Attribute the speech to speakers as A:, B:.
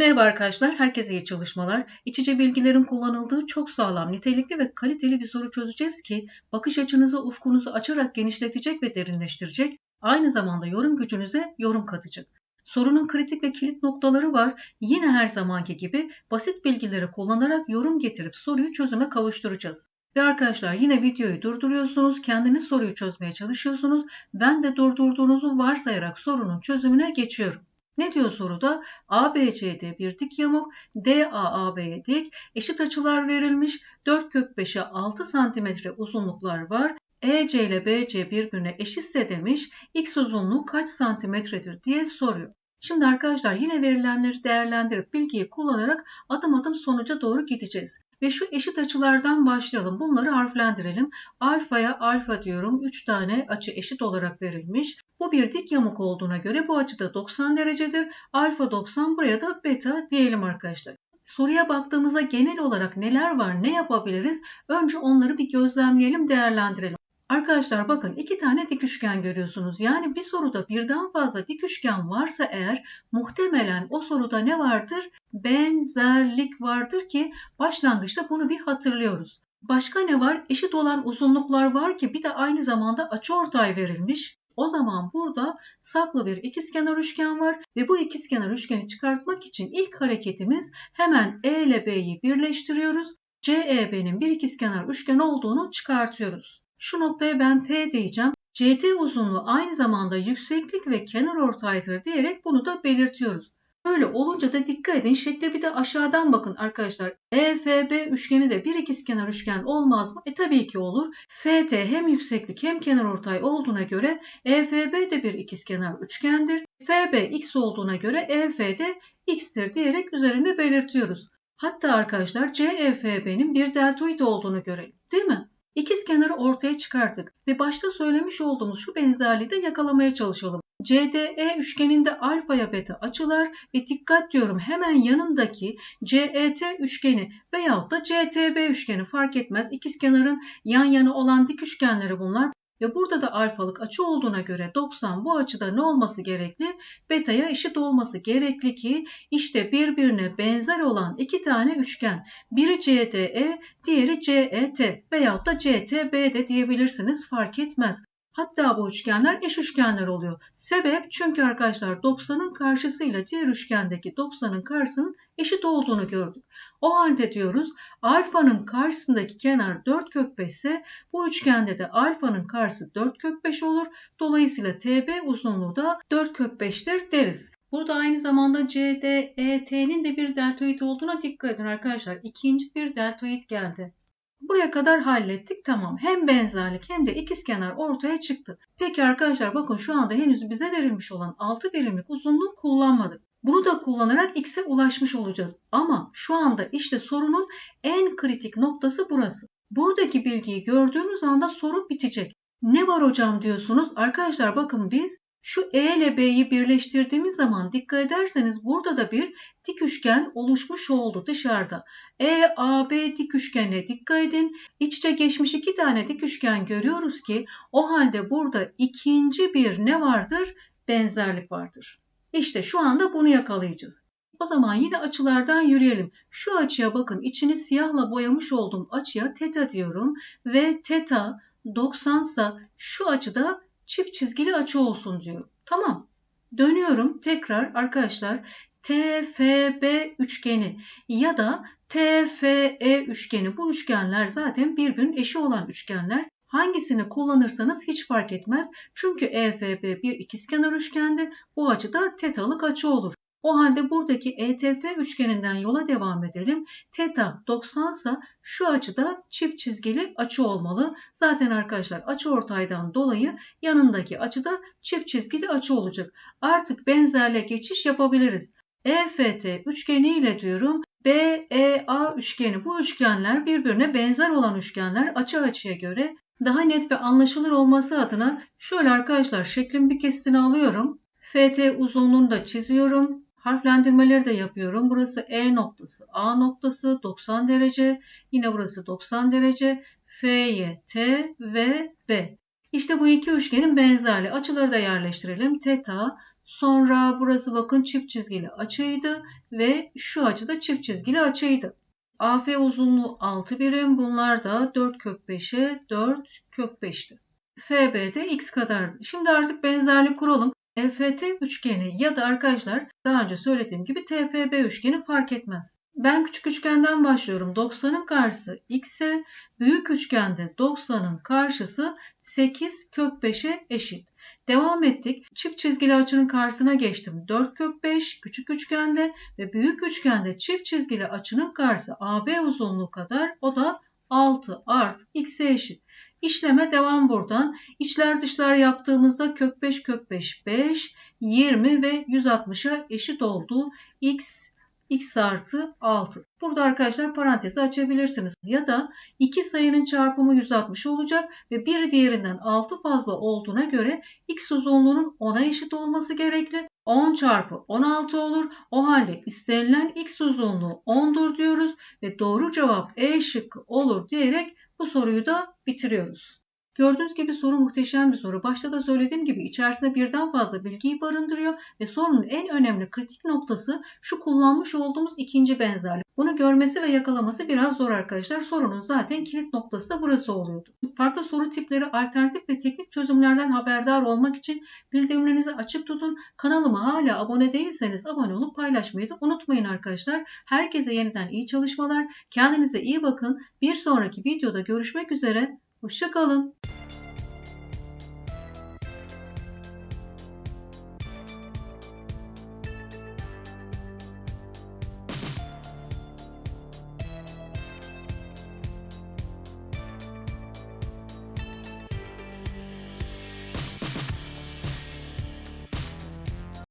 A: Merhaba arkadaşlar, herkese iyi çalışmalar. İçici bilgilerin kullanıldığı çok sağlam, nitelikli ve kaliteli bir soru çözeceğiz ki bakış açınızı, ufkunuzu açarak genişletecek ve derinleştirecek, aynı zamanda yorum gücünüze yorum katacak. Sorunun kritik ve kilit noktaları var. Yine her zamanki gibi basit bilgileri kullanarak yorum getirip soruyu çözüme kavuşturacağız. Ve arkadaşlar yine videoyu durduruyorsunuz, kendiniz soruyu çözmeye çalışıyorsunuz. Ben de durdurduğunuzu varsayarak sorunun çözümüne geçiyorum. Ne diyor soruda? ABCD bir dik yamuk, DAAB'ye dik, eşit açılar verilmiş, 4 kök 5'e 6 cm uzunluklar var. EC ile BC birbirine eşitse demiş, x uzunluğu kaç santimetredir diye soruyor. Şimdi arkadaşlar yine verilenleri değerlendirip bilgiyi kullanarak adım adım sonuca doğru gideceğiz. Ve şu eşit açılardan başlayalım. Bunları harflendirelim. Alfaya alfa diyorum. 3 tane açı eşit olarak verilmiş. Bu bir dik yamuk olduğuna göre bu açı da 90 derecedir. Alfa 90 buraya da beta diyelim arkadaşlar. Soruya baktığımızda genel olarak neler var, ne yapabiliriz? Önce onları bir gözlemleyelim, değerlendirelim. Arkadaşlar bakın iki tane dik üçgen görüyorsunuz. Yani bir soruda birden fazla dik üçgen varsa eğer muhtemelen o soruda ne vardır? Benzerlik vardır ki başlangıçta bunu bir hatırlıyoruz. Başka ne var? Eşit olan uzunluklar var ki bir de aynı zamanda açıortay verilmiş. O zaman burada saklı bir ikizkenar üçgen var ve bu ikizkenar üçgeni çıkartmak için ilk hareketimiz hemen E ile B'yi birleştiriyoruz. CEB'nin bir ikizkenar üçgen olduğunu çıkartıyoruz. Şu noktaya ben T diyeceğim. CT uzunluğu aynı zamanda yükseklik ve kenar ortaydır diyerek bunu da belirtiyoruz. Böyle olunca da dikkat edin şekle bir de aşağıdan bakın arkadaşlar. EFB üçgeni de bir ikizkenar üçgen olmaz mı? E tabii ki olur. FT hem yükseklik hem kenar ortay olduğuna göre EFB de bir ikizkenar üçgendir. FB x olduğuna göre EF de x'tir diyerek üzerinde belirtiyoruz. Hatta arkadaşlar CEFB'nin bir deltoid olduğunu görelim. Değil mi? İkiz kenarı ortaya çıkarttık ve başta söylemiş olduğumuz şu benzerliği de yakalamaya çalışalım. CDE üçgeninde alfaya beta açılar ve dikkat diyorum hemen yanındaki CET üçgeni veyahut da CTB üçgeni fark etmez. İkiz kenarın yan yana olan dik üçgenleri bunlar. Ve burada da alfalık açı olduğuna göre 90 bu açıda ne olması gerekli? Beta'ya eşit olması gerekli ki işte birbirine benzer olan iki tane üçgen. Biri CDE, diğeri CET veyahut da CTB de diyebilirsiniz fark etmez. Hatta bu üçgenler eş üçgenler oluyor. Sebep çünkü arkadaşlar 90'ın karşısıyla diğer üçgendeki 90'ın karşısının eşit olduğunu gördük. O halde diyoruz alfanın karşısındaki kenar 4 kök 5 ise bu üçgende de alfanın karşısı 4 kök 5 olur. Dolayısıyla TB uzunluğu da 4 kök 5'tir deriz. Burada aynı zamanda CDET'nin de bir deltoid olduğuna dikkat edin arkadaşlar. İkinci bir deltoid geldi. Buraya kadar hallettik tamam. Hem benzerlik hem de ikizkenar ortaya çıktı. Peki arkadaşlar bakın şu anda henüz bize verilmiş olan 6 birimlik uzunluğu kullanmadık. Bunu da kullanarak x'e ulaşmış olacağız. Ama şu anda işte sorunun en kritik noktası burası. Buradaki bilgiyi gördüğünüz anda soru bitecek. Ne var hocam diyorsunuz. Arkadaşlar bakın biz şu E ile B'yi birleştirdiğimiz zaman dikkat ederseniz burada da bir dik üçgen oluşmuş oldu dışarıda. E, A, B dik üçgenine dikkat edin. İç içe geçmiş iki tane dik üçgen görüyoruz ki o halde burada ikinci bir ne vardır? Benzerlik vardır. İşte şu anda bunu yakalayacağız. O zaman yine açılardan yürüyelim. Şu açıya bakın içini siyahla boyamış olduğum açıya teta diyorum ve teta 90 sa şu açıda çift çizgili açı olsun diyorum. Tamam. Dönüyorum tekrar arkadaşlar TFB üçgeni ya da TFE üçgeni bu üçgenler zaten birbirinin eşi olan üçgenler. Hangisini kullanırsanız hiç fark etmez. Çünkü EFB bir ikizkenar üçgendi. Bu açı da tetalık açı olur. O halde buradaki ETF üçgeninden yola devam edelim. Teta 90 ise şu açıda çift çizgili açı olmalı. Zaten arkadaşlar açı ortaydan dolayı yanındaki açıda çift çizgili açı olacak. Artık benzerle geçiş yapabiliriz. EFT üçgeni ile diyorum BEA üçgeni. Bu üçgenler birbirine benzer olan üçgenler açı açıya göre daha net ve anlaşılır olması adına şöyle arkadaşlar şeklin bir kesitini alıyorum. FT uzunluğunu da çiziyorum. Harflendirmeleri de yapıyorum. Burası E noktası, A noktası 90 derece. Yine burası 90 derece. F'ye T ve B. İşte bu iki üçgenin benzerliği. Açıları da yerleştirelim. Teta Sonra burası bakın çift çizgili açıydı ve şu açı da çift çizgili açıydı. AF uzunluğu 6 birim. Bunlar da 4 kök 5'e 4 kök 5'ti. FB de x kadardı. Şimdi artık benzerlik kuralım. EFT üçgeni ya da arkadaşlar daha önce söylediğim gibi TFB üçgeni fark etmez. Ben küçük üçgenden başlıyorum. 90'ın karşısı x'e, büyük üçgende 90'ın karşısı 8 kök 5'e eşit. Devam ettik. Çift çizgili açının karşısına geçtim. 4 kök 5 küçük üçgende ve büyük üçgende çift çizgili açının karşısı AB uzunluğu kadar o da 6 art x'e eşit. İşleme devam buradan. İçler dışlar yaptığımızda kök 5 kök 5 5 20 ve 160'a eşit oldu. x x artı 6. Burada arkadaşlar parantezi açabilirsiniz. Ya da iki sayının çarpımı 160 olacak ve bir diğerinden 6 fazla olduğuna göre x uzunluğunun 10'a eşit olması gerekli. 10 çarpı 16 olur. O halde istenilen x uzunluğu 10'dur diyoruz ve doğru cevap E şıkkı olur diyerek bu soruyu da bitiriyoruz. Gördüğünüz gibi soru muhteşem bir soru. Başta da söylediğim gibi içerisinde birden fazla bilgiyi barındırıyor ve sorunun en önemli kritik noktası şu kullanmış olduğumuz ikinci benzerlik. Bunu görmesi ve yakalaması biraz zor arkadaşlar. Sorunun zaten kilit noktası da burası oluyordu. Farklı soru tipleri, alternatif ve teknik çözümlerden haberdar olmak için bildirimlerinizi açık tutun. Kanalıma hala abone değilseniz abone olup paylaşmayı da unutmayın arkadaşlar. Herkese yeniden iyi çalışmalar. Kendinize iyi bakın. Bir sonraki videoda görüşmek üzere. Hoşçakalın.